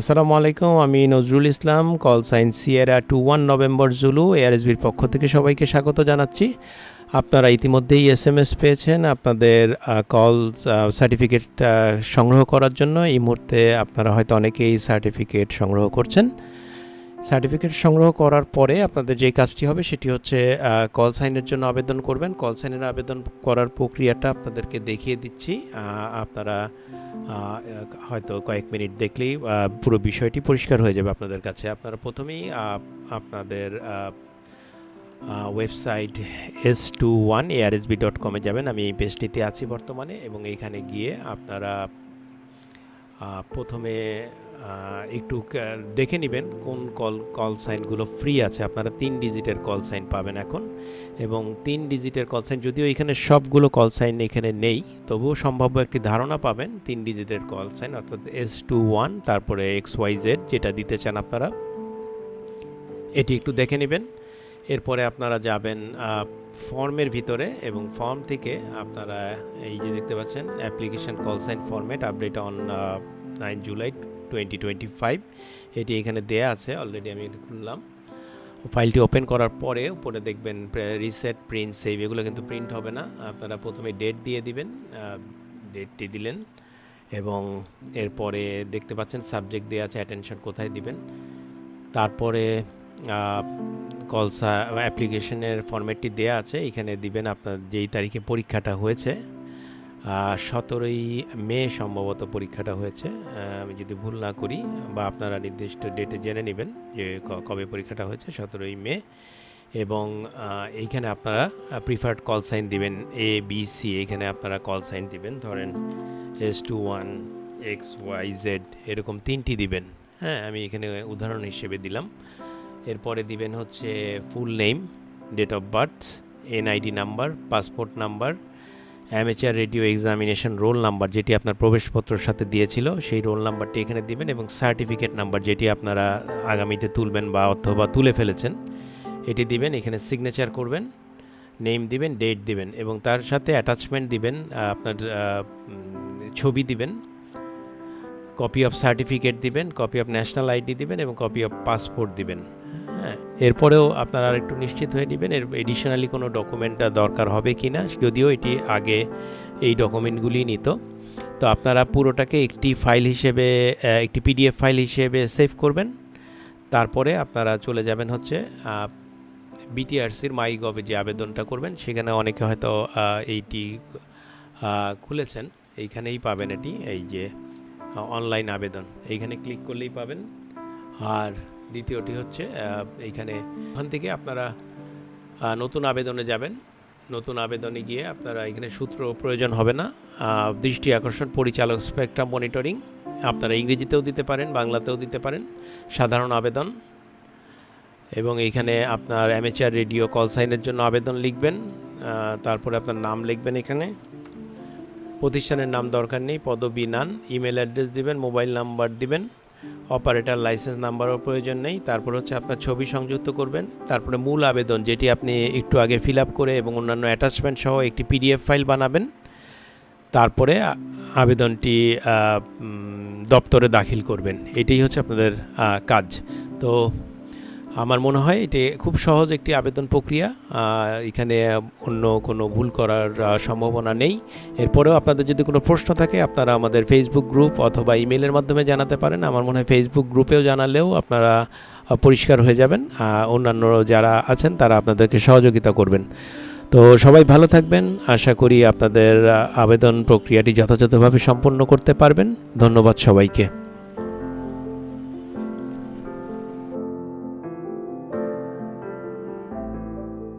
আসসালামু আলাইকুম, আমি Nazrul Islam, call science Sierra two one November Zulu এআরএসবির পক্ষ থেকে সবাইকে স্বাগত জানাচ্ছি। আপনারা ইতিমধ্যেই এস এম এস পেয়েছেন আপনাদের কল সার্টিফিকেট সংগ্রহ করার জন্য। এই মুহূর্তে আপনারা হয়তো অনেকেই সার্টিফিকেট সংগ্রহ করছেন। সার্টিফিকেট সংগ্রহ করার পরে আপনাদের যে কাজটি হবে সেটি হচ্ছে কল সাইনের জন্য আবেদন করবেন। কল সাইনের আবেদন করার প্রক্রিয়াটা আপনাদেরকে দেখিয়ে দিচ্ছি। আপনারা হয়তো কয়েক মিনিট দেখলেই পুরো বিষয়টি পরিষ্কার হয়ে যাবে আপনাদের কাছে। আপনারা প্রথমেই আপনাদের website S two one ARSB dot কমে যাবেন। আমি এই পেজটিতে আছি বর্তমানে এবং এইখানে গিয়ে আপনারা প্রথমে একটু দেখে নেবেন কোন কল কল সাইনগুলো ফ্রি আছে। আপনারা তিন ডিজিটের কল সাইন পাবেন এখন এবং তিন ডিজিটের কল সাইন যদিও এখানে সবগুলো কল সাইন এখানে নেই, তবুও সম্ভাব্য একটি ধারণা পাবেন তিন ডিজিটের কল সাইন অর্থাৎ এস টু ওয়ান তারপরে এক্স ওয়াই জেড যেটা দিতে চান আপনারা। এটি একটু দেখে নেবেন। এরপরে আপনারা যাবেন ফর্মের ভিতরে এবং ফর্ম থেকে আপনারা এই যে দেখতে পাচ্ছেন, application call sign format, update on nine July twenty twenty five এটি এখানে দেয়া আছে অলরেডি আমি খুললাম। ফাইলটি ওপেন করার পরে উপরে দেখবেন রিসেট প্রিন্ট সেভ এগুলো কিন্তু প্রিন্ট হবে না। আপনারা প্রথমে ডেট দিয়ে দিবেন ডেটটি দিলেন এবং এরপরে দেখতে পাচ্ছেন সাবজেক্ট দেওয়া আছে অ্যাটেনশন কোথায় দিবেন। তারপরে কলসা অ্যাপ্লিকেশনের ফরম্যাটটি দেওয়া আছে, এখানে দিবেন আপনার যেই তারিখে পরীক্ষাটা হয়েছে। সতেরোই মে সম্ভবত পরীক্ষাটা হয়েছে। আমি যদি ভুল না করি বা আপনারা নির্দিষ্ট ডেটে জেনে নেবেন যে কবে পরীক্ষাটা হয়েছে, সতেরোই মে। এবং এইখানে আপনারা প্রিফার্ড কল সাইন দিবেন এ বি সি এখানে আপনারা কল সাইন দিবেন। ধরেন S two one X Y Z এরকম তিনটি দিবেন। হ্যাঁ আমি এখানে উদাহরণ হিসেবে দিলাম। এরপরে দিবেন হচ্ছে full name date of birth NID number passport number amateur radio examination roll number যেটি আপনার প্রবেশপত্রের সাথে দিয়েছিল, সেই রোল নাম্বারটি এখানে দিবেন এবং সার্টিফিকেট নাম্বার যেটি আপনারা আগামীতে তুলবেন বা অথবা তুলে ফেলেছেন, এটি দিবেন, এখানে সিগনেচার করবেন নেম দিবেন ডেট দিবেন এবং তার সাথে অ্যাটাচমেন্ট দিবেন আপনার ছবি দিবেন কপি অফ সার্টিফিকেট দিবেন কপি অফ ন্যাশনাল আইডি দিবেন এবং কপি অফ পাসপোর্ট দিবেন। এরপরেও আপনারা একটু নিশ্চিত হয়ে নেবেন, এর এডিশনালি কোনো ডকুমেন্টটা দরকার হবে কি না, যদিও এটি আগে এই ডকুমেন্টগুলি নিত। তো আপনারা পুরোটাকে একটি ফাইল হিসেবে একটি পিডিএফ ফাইল হিসেবে সেভ করবেন। তারপরে আপনারা চলে যাবেন হচ্ছে বিটিআরসির মাই গভে যে আবেদনটা করবেন, সেখানে অনেকে হয়তো এইটি খুলেছেন। এইখানেই পাবেন এটি, এই যে অনলাইন আবেদন। এইখানে ক্লিক করলেই পাবেন। আর দ্বিতীয়টি হচ্ছে এইখানে ওখান থেকে আপনারা নতুন আবেদনে যাবেন। নতুন আবেদনে গিয়ে আপনারা এখানে সূত্র প্রয়োজন হবে না। দৃষ্টি আকর্ষণ, পরিচালক স্পেকট্রাম মনিটরিং, আপনারা ইংরেজিতেও দিতে পারেন, বাংলাতেও দিতে পারেন, সাধারণ আবেদন। এবং এইখানে আপনার অ্যামেচার রেডিও কল সাইনের জন্য আবেদন লিখবেন তারপরে আপনার নাম লিখবেন এখানে। প্রতিষ্ঠানের নাম দরকার নেই, পদবি নান, ইমেল অ্যাড্রেস দিবেন, মোবাইল নাম্বার দিবেন। অপারেটর লাইসেন্স নাম্বারও প্রয়োজন নেই। তারপর হচ্ছে আপনার ছবি সংযুক্ত করবেন। তারপরে মূল আবেদন যেটি আপনি একটু আগে ফিল আপ করে এবং অন্যান্য অ্যাটাচমেন্ট সহ একটি পিডিএফ ফাইল বানাবেন। তারপরে আবেদনটি দপ্তরে দাখিল করবেন। এটাই হচ্ছে আপনাদের কাজ। তো আমার মনে হয় এটি খুব সহজ একটি আবেদন প্রক্রিয়া। এখানে অন্য কোনো ভুল করার সম্ভাবনা নেই। এরপরেও আপনাদের যদি কোনো প্রশ্ন থাকে, আপনারা আমাদের ফেসবুক গ্রুপ অথবা ইমেলের মাধ্যমে জানাতে পারেন। আমার মনে হয় ফেসবুক গ্রুপেও জানালেও আপনারা পরিষ্কার হয়ে যাবেন। অন্যান্য যারা আছেন, তারা আপনাদেরকে সহযোগিতা করবেন। তো সবাই ভালো থাকবেন। আশা করি আপনাদের আবেদন প্রক্রিয়াটি যথাযথভাবে সম্পন্ন করতে পারবেন। ধন্যবাদ সবাইকে।